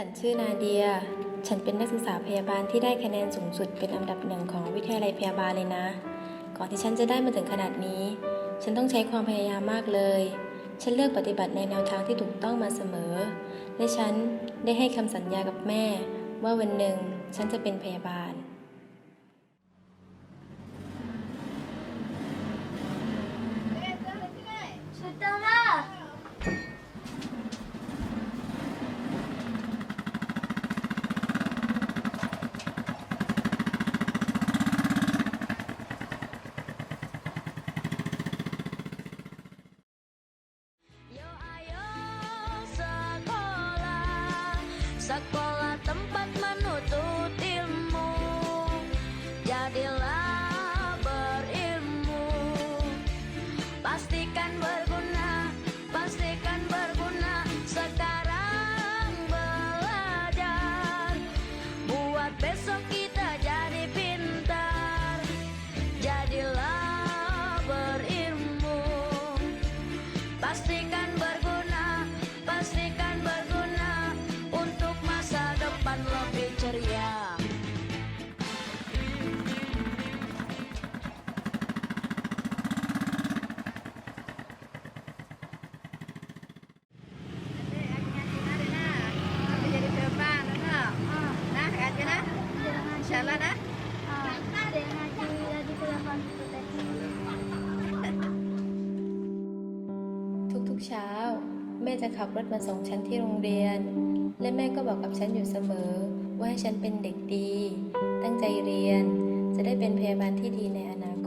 ฉันชื่อนาเดีย ฉันเป็นนักศึกษาพยาบาลที่ได้คะแนนสูงสุดเป็นอันดับหนึ่งของวิทยาลัยพยาบาลเลยนะ ก่อนที่ฉันจะได้มาถึงขนาดนี้ ฉันต้องใช้ความพยายามมากเลย ฉันเลือกปฏิบัติในแนวทางที่ถูกต้องมาเสมอ และฉันได้ให้คำสัญญากับแม่ ว่าวันหนึ่งฉันจะเป็นพยาบาล Sa ม่จะขับรถมาส่งฉันที่โรงเรียน และแม่ก็บอกกับฉันอยู่เสมอ ว่าให้ฉันเป็นเด็กดี ตั้งใจเรียน จะได้เป็นพยาบาลที่ดีในอนาคต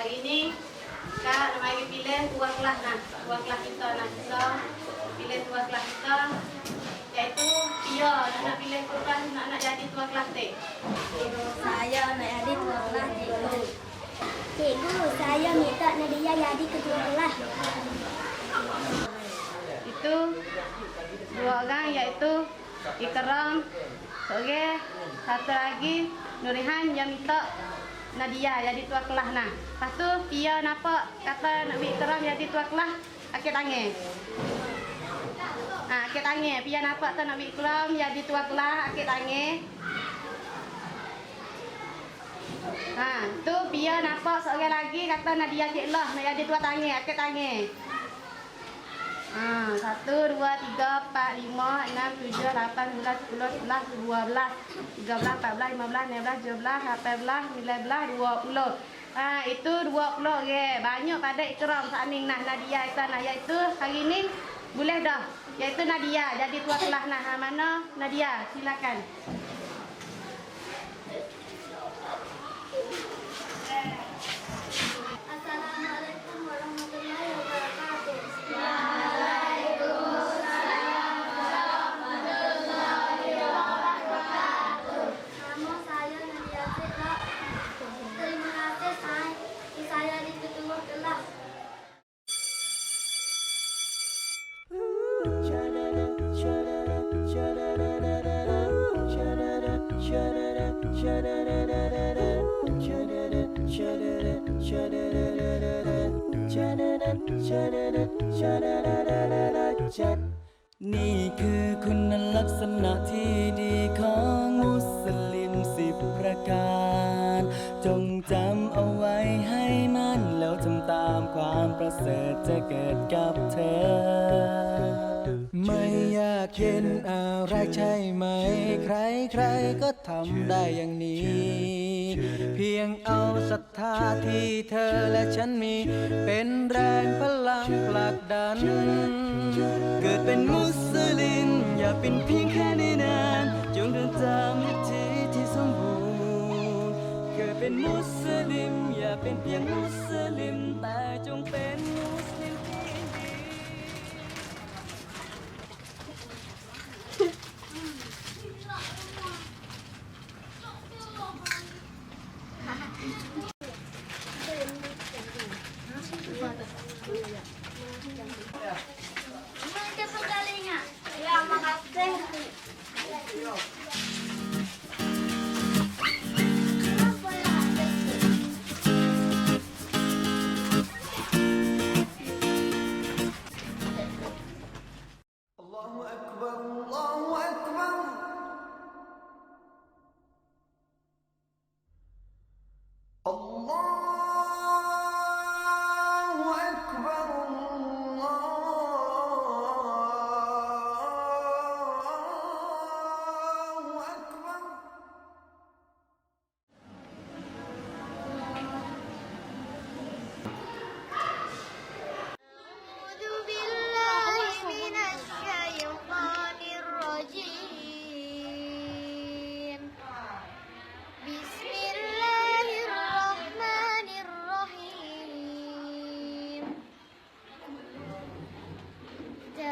hari ini Kak bagi pilih dua kelas nah. Dua kelas kita nak kita pilih dua kelas kita iaitu Pia nak nak pilih kelas nak nak jadi dua kelas T. Saya nak jadi dua kelas cikgu. Cikgu, saya minta Nadia jadi ketua kelas. Itu dua orang iaitu Ikram, Oke, satu lagi Nurihan yang minta Nadia jadi tua kelas nah. Lepas tu Pia nampak kata nak ambil Ikram jadi tua kelas, akik tangan. Ha, akik tangan. Pia nampak tu nak ambil Ikram jadi tua kelas, akik tangan. Ha, tu Pia nampak seorang lagi kata Nadia Cik Lah nak jadi tua tangan, akik tangan. Ha, satu, dua, tiga, empat, lima, enam, tujuh, lapan, sembilan, sepuluh, sebelas, dua belas, tiga belas, empat belas, lima belas, enam belas, tujuh belas, lapan belas, sembilan belas, dua puluh. Ha, itu dua puluh okay. Banyak pada ikram saat ni nah Nadia itu nah iaitu hari ni boleh dah. Iaitu Nadia jadi tua kelas nah. Ha, mana Nadia? Silakan. นี่คือคุณลักษณะที่ดีของมุสลิมสิบประการ จงจำเอาไว้ให้มั่น แล้วทำตามความประเสริฐจะเกิดกับเธอ ไม่อยากเห็นอะไรใช่ไหมใครใครๆก็ทำได้อย่างนี้ เพียงเอาศรัทธาที่เธอและฉันมี เป็นแรงพลังผลักดัน เกิดเป็นมุสลิมอย่าเป็นเพียงแค่ในนานจงเดินตามวิถีที่สมบูรณ์ เกิดเป็นมุสลิมอย่าเป็นเพียงมุสลิม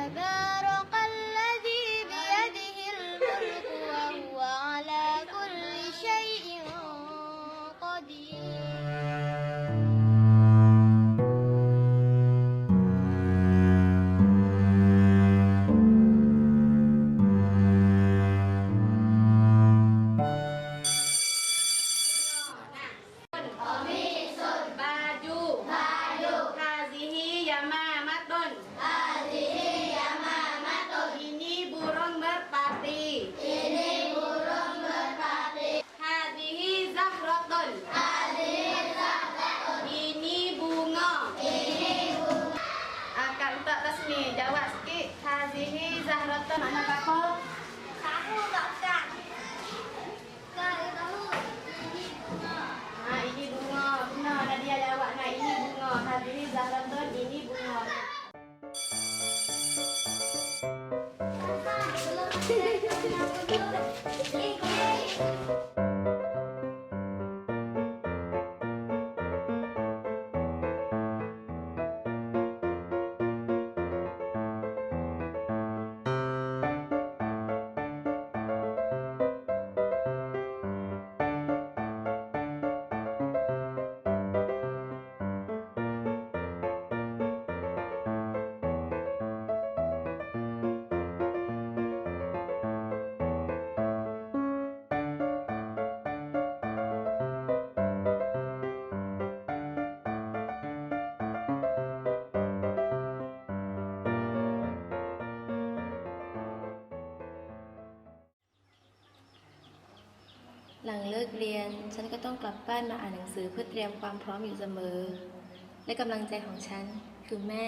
Bye-bye. 어떤 언어가 커? 나무가 까. 까 이거 무 이니 붕어. 아 이니 붕어. 붕어 나디야 야와 나 이니 붕어. 나 이니 자람도 이니 붕어. 아 불렀네. หลังเลิกเรียน ฉันก็ต้องกลับบ้านมาอ่านหนังสือเพื่อเตรียมความพร้อมอยู่เสมอ และกำลังใจของฉันคือแม่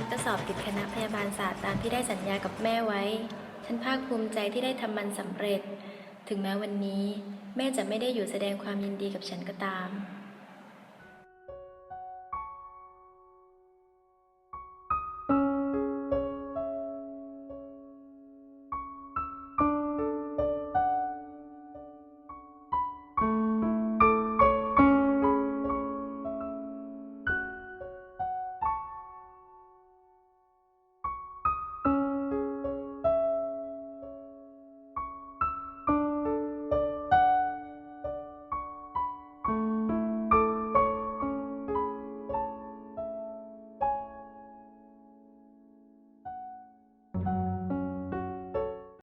ฉันก็สอบติดคณะพยาบาลศาสตร์ตามที่ได้สัญญากับแม่ไว้ ฉันภาคภูมิใจที่ได้ทำมันสำเร็จ ถึงแม้วันนี้ แม่จะไม่ได้อยู่แสดงความยินดีกับฉันก็ตาม